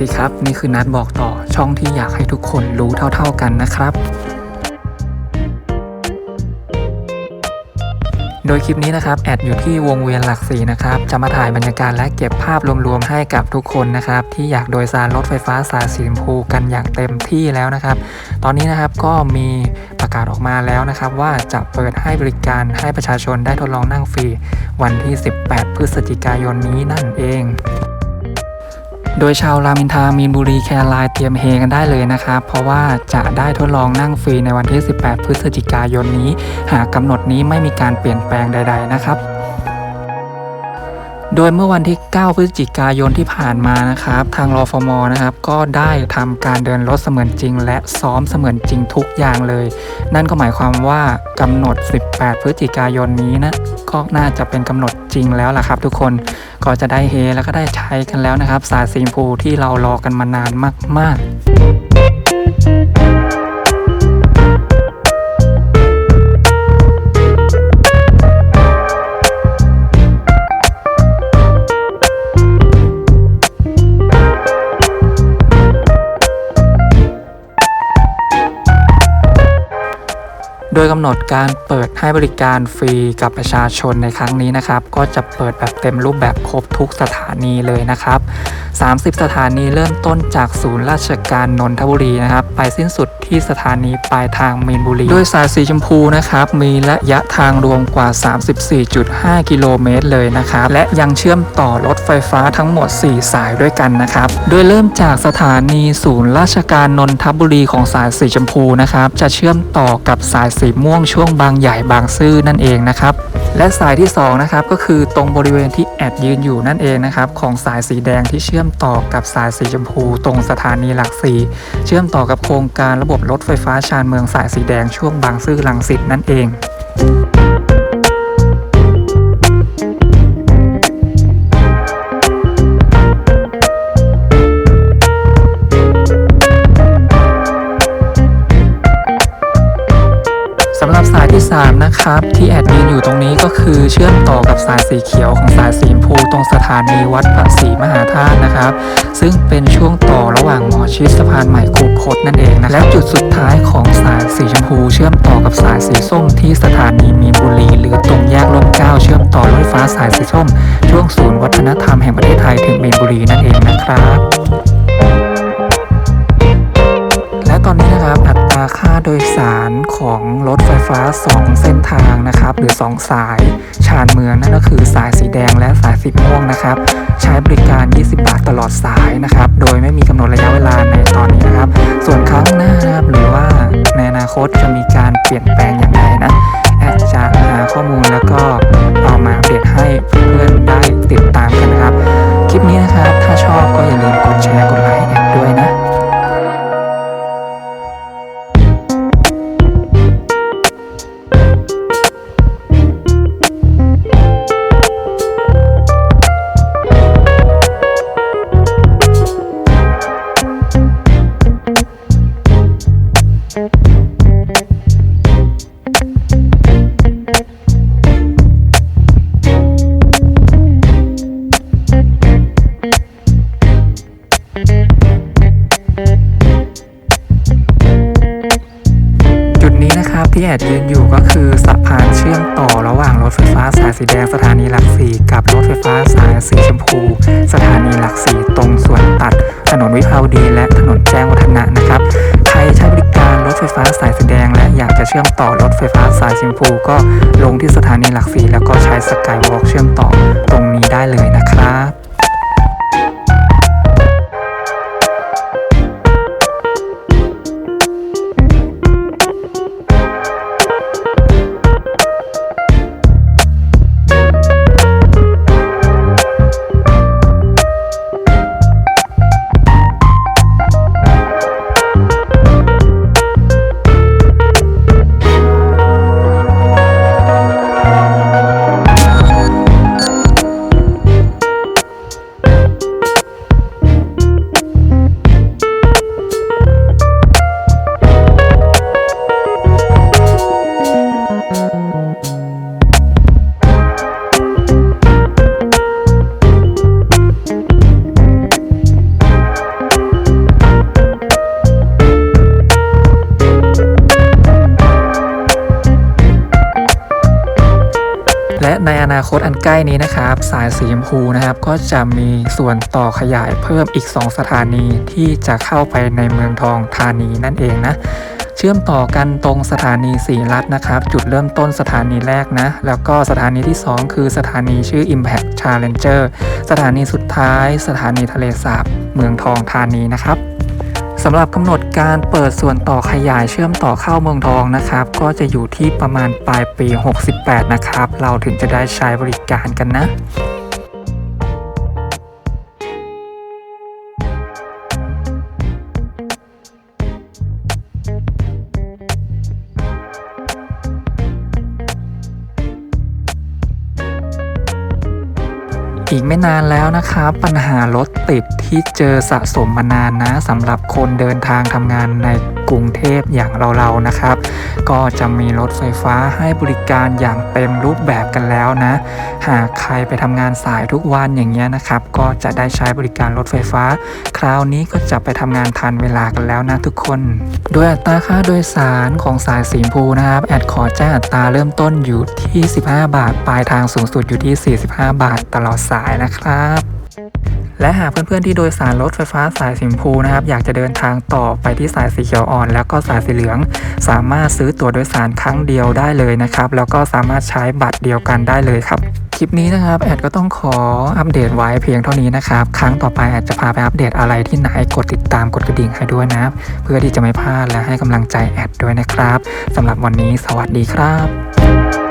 ดีครับ นี่คือนัดบอกต่อช่องที่อยากให้ทุกคนรู้เท่า ๆกันนะครับ โดยคลิปนี้นะครับแอดอยู่ที่วงเวียนหลักสี่นะครับจะมาถ่ายบรรยากาศและเก็บภาพรวมๆให้กับทุกคนนะครับ ที่อยากโดยสารรถไฟฟ้าสายสีชมพูกันอย่างเต็มที่แล้วนะครับ ตอนนี้นะครับก็มีประกาศออกมาแล้วนะครับ ว่าจะเปิดให้บริการให้ประชาชนได้ทดลองนั่งฟรี วันที่ 18 พฤศจิกายนนี้นั่นเอง โดยชาวรามินทามีนบุรีแคร์ไลน์เตรียมเฮกันได้เลยนะครับ เพราะว่าจะได้ทดลองนั่งฟรีในวันที่ 18 พฤศจิกายนนี้ หากกำหนดนี้ไม่มีการเปลี่ยนแปลงใด ๆ นะครับ โดยเมื่อวันที่ 9 พฤศจิกายนที่ผ่านมานะครับ ทางรอฟมนะครับ ก็ได้ทำการเดินรถเสมือนจริง และซ้อมเสมือนจริงทุกอย่างเลย นั่นก็หมายความว่ากำหนด 18 พฤศจิกายนนี้นะก็น่าจะเป็นกำหนดจริงแล้วล่ะครับทุกคนก็จะได้เฮแล้วก็ได้ใช้กันแล้วนะครับ สาสีมพูที่เรารอกันมานานมาก ๆ ดยกำหนดการเปิดให้บริการฟรีกับประชาชนในครั้งนี้นะครับ ก็จะเปิดแบบเต็มรูปแบบครบทุกสถานีเลยนะครับ 30 สถานีเริ่มต้นจากศูนย์ราชการนนทบุรีนะครับ ไปสิ้นสุดที่สถานีปลายทางมีนบุรีโดยสายสีชมพูนะครับ มีระยะทางรวมกว่า 34.5 กิโลเมตรเลยนะครับ และยังเชื่อมต่อรถไฟฟ้าทั้งหมด 4 สายด้วยกันนะครับ โดยเริ่มจากสถานีศูนย์ราชการนนทบุรีของสายสีชมพูนะครับ จะเชื่อมต่อกับสายสีม่วงช่วงบางใหญ่บางซื่อนั่นเองนะครับ และสายที่ 2 นะครับ ก็คือตรงบริเวณที่แอดยืนอยู่นั่นเองนะครับ ของสายสีแดงที่เชื่อมต่อกับสายสีชมพู ตรงสถานีหลักสี่เชื่อมต่อกับโครงการระบบรถไฟฟ้าชานเมืองสายสีแดงช่วงบางซื่อลังสิตนั่นเอง นะครับ ที่แอดยืนอยู่ตรงนี้ก็คือเชื่อมต่อกับสายสีเขียวของสายสีชมพูตรงสถานีวัดพระศรีมหาธาตุนะครับ ซึ่งเป็นช่วงต่อระหว่างหมอชิดสะพานใหม่คูคตนั่นเองนะและจุดสุดท้ายของสายสีชมพู เชื่อมต่อกับสายสีส้มที่สถานีมีนบุรี หรือตรงแยกร่มเก้าเชื่อมต่อรถไฟฟ้าสายสีส้ม ช่วงศูนย์วัฒนธรรมแห่งประเทศไทยถึงมีนบุรีนั่นเองนะครับ และตอนนี้นะครับอัตราค่า โดยสารของรถไฟฟ้า 2 เส้นทางนะครับ หรือ 2 สายชานเมืองนั่นก็คือสายสีแดงและสายสีม่วงนะครับ ใช้บริการ 20 บาทตลอดสายนะครับ โดยไม่มีกำหนดระยะเวลาในตอนนี้นะครับ ส่วนครั้งหน้านะครับหรือว่าในอนาคตจะมีการเปลี่ยนแปลงอย่างไรนะแอดจะหาข้อมูลแล้วก็เอามาอัปเดตให้ ที่แอดยืนอยู่ก็คือสะพานเชื่อมต่อระหว่างรถไฟฟ้าสายสีแดงสถานีหลักสี่กับรถไฟฟ้าสายสีชมพู สถานีหลักสี่ตรงส่วนตัด ถนนวิภาวดีและถนนแจ้งวัฒนะนะครับใครใช้บริการรถไฟฟ้าสายสีแดง และอยากจะเชื่อมต่อรถไฟฟ้าสายชมพู ก็ลงที่สถานีหลักสี่แล้วก็ใช้สกายวอล์กเชื่อมต่อ คตอันใกล้นี้นะครับ สายสีชมพูนะครับ ก็จะมีส่วนต่อขยายเพิ่มอีก 2 สถานีที่จะเข้าไปในเมืองทองธานีนั่นเองนะเชื่อมต่อกันตรงสถานีสีรัฐนะครับ จุดเริ่มต้นสถานีแรกนะ แล้วก็สถานีที่ 2 คือสถานีชื่อ Impact Challenger สถานีสุดท้าย สถานีทะเลสาบเมืองทองธานีนะครับ สำหรับกำหนดการเปิดส่วนต่อขยายเชื่อมต่อเข้าเมืองทองนะครับ ก็จะอยู่ที่ประมาณปลายปี 68 นะครับ เราถึงจะได้ใช้บริการกันนะ อีกไม่นานแล้วนะครับปัญหารถติดที่เจอสะสมมานานนะสำหรับคนเดินทางทำงานใน กรุงเทพอย่างเราๆนะครับ ก็จะมีรถไฟฟ้าให้บริการอย่างเต็มรูปแบบกันแล้วนะ หากใครไปทำงานสายทุกวันอย่างเงี้ยนะครับ ก็จะได้ใช้บริการรถไฟฟ้า คราวนี้ก็จะไปทำงานทันเวลากันแล้วนะทุกคน โดยอัตราค่าโดยสารของสายสีมพูนะครับ แอดขอแจ้งอัตราเริ่มต้นอยู่ที่ 15 บาท ปลายทางสูงสุดอยู่ที่ 45 บาทตลอดสายนะครับ และหากเพื่อนๆที่โดยสารรถไฟฟ้าสายสีชมพูนะครับอยากจะเดินทางต่อไปที่สายสีเขียวอ่อน แล้วก็สายสีเหลือง สามารถซื้อตั๋วโดยสารครั้งเดียวได้เลยนะครับแล้วก็สามารถใช้บัตรเดียวกันได้เลยครับคลิปนี้นะครับแอดก็ต้องขออัปเดตไว้เพียงเท่านี้นะครับครั้งต่อไปแอดจะพาไปอัปเดตอะไรที่ไหนกดติดตามกดกระดิ่งให้ด้วยนะเพื่อที่จะไม่พลาดและให้กำลังใจแอดด้วยนะครับสำหรับวันนี้สวัสดีครับ